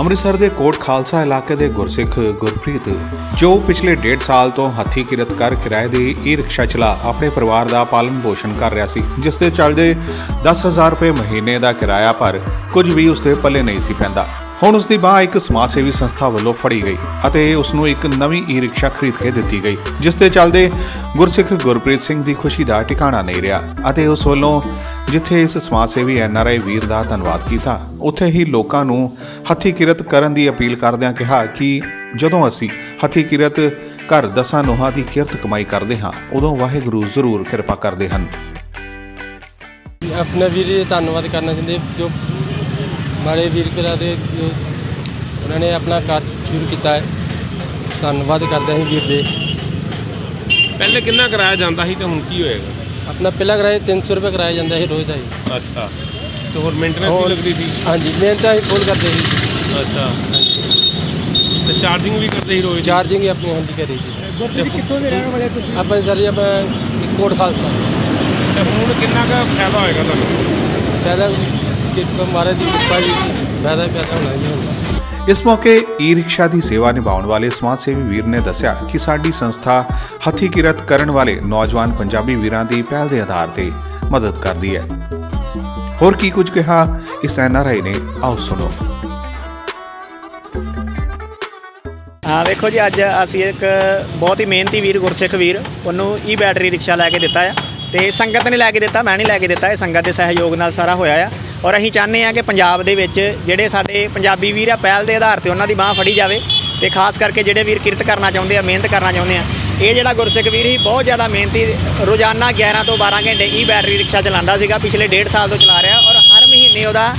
ਅੰਮ੍ਰਿਤਸਰ ਦੇ ਕੋਟ ਖਾਲਸਾ ਇਲਾਕੇ ਦੇ ਗੁਰਸਿੱਖ ਗੁਰਪ੍ਰੀਤ, ਜੋ ਪਿਛਲੇ 1.5 ਸਾਲ ਤੋਂ ਹੱਥੀ ਕਿਰਤ ਕਰ ਕਿਰਾਏ ਦੀ ਈ ਰਿਕਸ਼ਾ ਚਲਾ ਆਪਣੇ ਪਰਿਵਾਰ ਦਾ ਪਾਲਣ ਪੋਸ਼ਣ ਕਰ ਰਿਹਾ ਸੀ, ਜਿਸ ਦੇ ਚੱਲਦੇ 10000 ਰੁਪਏ ਮਹੀਨੇ ਦਾ ਕਿਰਾਇਆ ਪਰ ਕੁਝ ਵੀ ਉਸਦੇ ਪੱਲੇ ਨਹੀਂ ਸੀ ਪੈਂਦਾ। ਹੁਣ ਉਸ ਦੀ ਬਾਹ ਇੱਕ ਸਮਾਜ ਸੇਵੀ ਸੰਸਥਾ ਵੱਲੋਂ ਫੜੀ ਗਈ ਅਤੇ ਉਸ ਨੂੰ ਇੱਕ ਨਵੀਂ ਈ ਰਿਕਸ਼ਾ ਖਰੀਦ ਕੇ ਦਿੱਤੀ ਗਈ, ਜਿਸ ਦੇ ਚੱਲਦੇ ਗੁਰਸਿੱਖ ਗੁਰਪ੍ਰੀਤ ਸਿੰਘ ਦੀ ਖੁਸ਼ੀ ਦਾ ਟਿਕਾਣਾ ਨਹੀਂ ਰਿਹਾ ਅਤੇ ਉਸ ਵੱਲੋਂ ਜਿੱਥੇ ਇਸ ਸਮਾਜ ਸੇਵੀ ਐਨਆਰਆਈ ਵੀਰ ਦਾ ਧੰਨਵਾਦ ਕੀਤਾ ਉੱਥੇ ਹੀ ਲੋਕਾਂ ਨੂੰ ਹੱਥੀ ਕਿਰਤ ਕਰਨ ਦੀ ਅਪੀਲ ਕਰਦਿਆਂ ਕਿਹਾ ਕਿ ਜਦੋਂ ਅਸੀਂ ਹੱਥੀ ਕਿਰਤ ਘਰ ਦਸਾਂ ਨੋਹਾਂ ਦੀ ਕਿਰਤ ਕਮਾਈ ਕਰਦੇ ਹਾਂ ਉਦੋਂ ਵਾਹਿਗੁਰੂ ਜ਼ਰੂਰ ਕਿਰਪਾ ਕਰਦੇ ਹਨ। ਆਪਣੇ ਵੀਰ ਜੀ ਦਾ ਧੰਨਵਾਦ ਕਰਨਾ ਚਾਹੁੰਦੇ ਜੋ ਮਾੜੇ ਵੀਰ ਕਰਾ ਦੇ ਜੋ ਉਹਨਾਂ ਨੇ ਆਪਣਾ ਕਾਰਜ ਸ਼ੁਰੂ ਕੀਤਾ ਹੈ ਧੰਨਵਾਦ ਕਰਦੇ ਹਾਂ ਵੀਰ ਦੇ। ਪਹਿਲੇ ਕਿੰਨਾ ਕਰਾਇਆ ਜਾਂਦਾ ਸੀ ਤੇ ਹੁਣ ਕੀ ਹੋਏਗਾ? ਆਪਣਾ ਪਹਿਲਾ ਕਿਰਾਇਆ 300 ਰੁਪਏ ਕਰਾਇਆ ਜਾਂਦਾ ਸੀ ਰੋਜ਼ ਦਾ ਹੀ ਅੱਛਾ। ਤੇ ਹੋਰ ਮੇਨਟੇਨੈਂਸ ਹੋਰ- ਵੀ ਲੱਗਦੀ ਸੀ? ਹਾਂਜੀ ਮਿਹਨਤ ਅਸੀਂ ਫੁੱਲ ਕਰਦੇ ਸੀ। ਅੱਛਾ। ਤੇ ਚਾਰਜਿੰਗ ਵੀ ਕਰਦੇ ਸੀ ਰੋਜ਼? ਚਾਰਜਿੰਗ ਹੀ ਆਪਣੀ ਹਾਂਜੀ ਕਰੀ ਜੀ। ਕਿੱਥੋਂ ਦੇ ਰਹਿਣ ਵਾਲੇ ਤੁਸੀਂ? ਆਪਾਂ ਸਰ ਜੀ ਆਪਾਂ ਕੋਟ ਖਾਲਸਾ। ਤੇ ਹੁਣ ਕਿੰਨਾ ਕੁ ਫਾਇਦਾ ਹੋਏਗਾ ਤੁਹਾਨੂੰ? ਫਾਇਦਾ ਕਿਰਪਾ ਮਹਾਰਾਜ ਦੀ ਕਿਰਪਾ ਜੀ ਫਾਇਦਾ ਫਾਇਦਾ ਹੋਣਾ ਜੀ ਹੁਣ। ਇਸ ਮੌਕੇ ਈ ਰਿਕਸ਼ਾ ਦੀ ਸੇਵਾ ਨਿਭਾਉਣ ਵਾਲੇ ਸਮਾਜ ਸੇਵੀ ਵੀਰ ਨੇ ਦੱਸਿਆ ਕਿ ਸਾਡੀ ਸੰਸਥਾ ਹੱਥੀ ਕਿਰਤ ਕਰਨ ਵਾਲੇ ਨੌਜਵਾਨ ਪੰਜਾਬੀ ਵੀਰਾਂ ਦੀ ਪਹਿਲ ਦੇ ਆਧਾਰ ਤੇ ਮਦਦ ਕਰਦੀ ਹੈ। ਹੋਰ ਕੀ ਕੁਝ ਕਿਹਾ? ਇਸ ਐਨਆਰਆਈ ਨੇ। ਆਓ ਸੁਣੋ। ਹਾਂ, ਵੇਖੋ ਜੀ, ਅੱਜ ਅਸੀਂ ਇੱਕ ਬਹੁਤ ਹੀ ਮਿਹਨਤੀ ਵੀਰ, ਗੁਰਸਿੱਖ ਵੀਰ, ਉਹਨੂੰ ਈ ਬੈਟਰੀ ਰਿਕਸ਼ਾ ਲੈ ਕੇ ਦਿੱਤਾ ਆ। ਤੇ ਸੰਗਤ ਨੇ ਲੈ ਕੇ ਦਿੱਤਾ, ਮੈਂ ਨਹੀਂ ਲੈ ਕੇ ਦਿੱਤਾ, ਇਹ ਸੰਗਤ ਦੇ ਸਹਿਯੋਗ ਨਾਲ ਸਾਰਾ ਹੋਇਆ ਆ। ਔਰ ਅਸੀਂ ਚਾਹੁੰਦੇ ਆ ਕਿ ਪੰਜਾਬ ਦੇ ਵਿੱਚ ਜਿਹੜੇ ਸਾਡੇ ਪੰਜਾਬੀ ਵੀਰ ਆ, ਪਹਿਲ ਦੇ ਆਧਾਰ ਤੇ ਉਹਨਾਂ ਦੀ ਬਾਹ ਫੜੀ ਜਾਵੇ ਤੇ ਖਾਸ ਕਰਕੇ ਜਿਹੜੇ ਵੀਰ ਕਿਰਤ ਕਰਨਾ ਚਾਹੁੰਦੇ ਆ, ਮਿਹਨਤ ਕਰਨਾ ਚਾਹੁੰਦੇ ਆ, ਇਹ ਜਿਹੜਾ ਗੁਰਸਿੱਖ ਵੀਰ ਹੀ ਬਹੁਤ ਜ਼ਿਆਦਾ ਮਿਹਨਤੀ, ਰੋਜ਼ਾਨਾ 11 ਤੋਂ 12 ਘੰਟੇ ਈ ਬੈਟਰੀ ਰਿਕਸ਼ਾ ਚਲਾਉਂਦਾ ਸੀਗਾ, ਪਿਛਲੇ 1.5 ਸਾਲ ਤੋਂ ਚਲਾ ਰਿਹਾ ਔਰ ਹਰ ਮਹੀਨੇ ਉਹਦਾ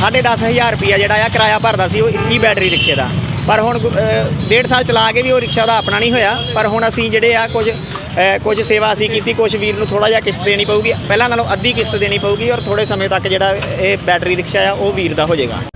ਸਾਢੇ ਦਸ ਹਜ਼ਾਰ ਰੁਪਿਆ ਜਿਹੜਾ ਆ ਕਿਰਾਇਆ ਭਰਦਾ ਸੀ ਉਹ ਈ ਬੈਟਰੀ ਰਿਕਸ਼ੇ ਦਾ। ਪਰ ਹੁਣ ਗੁ- ਡੇਢ ਸਾਲ ਚਲਾ ਕੇ ਵੀ ਉਹ ਰਿਕਸ਼ਾ ਦਾ ਆਪਣਾ ਨਹੀਂ ਹੋਇਆ। ਪਰ ਹੁਣ ਅਸੀਂ ਜਿਹੜੇ ਆ ਕੁਝ ਕੁਝ ਸੇਵਾ ਅਸੀਂ ਕੀਤੀ, ਕੁਝ ਵੀਰ ਨੂੰ ਥੋੜਾ ਜਿਹਾ ਕਿਸ਼ਤ ਦੇਣੀ ਪਊਗੀ। ਪਹਿਲਾਂ ਨਾਲੋਂ ਅੱਧੀ ਕਿਸ਼ਤ ਦੇਣੀ ਪਊਗੀ ਔਰ ਥੋੜੇ ਸਮੇਂ ਤੱਕ ਜਿਹੜਾ ਇਹ ਬੈਟਰੀ ਰਿਕਸ਼ਾ ਆ, ਉਹ ਵੀਰ ਦਾ ਹੋ ਜਾਏਗਾ।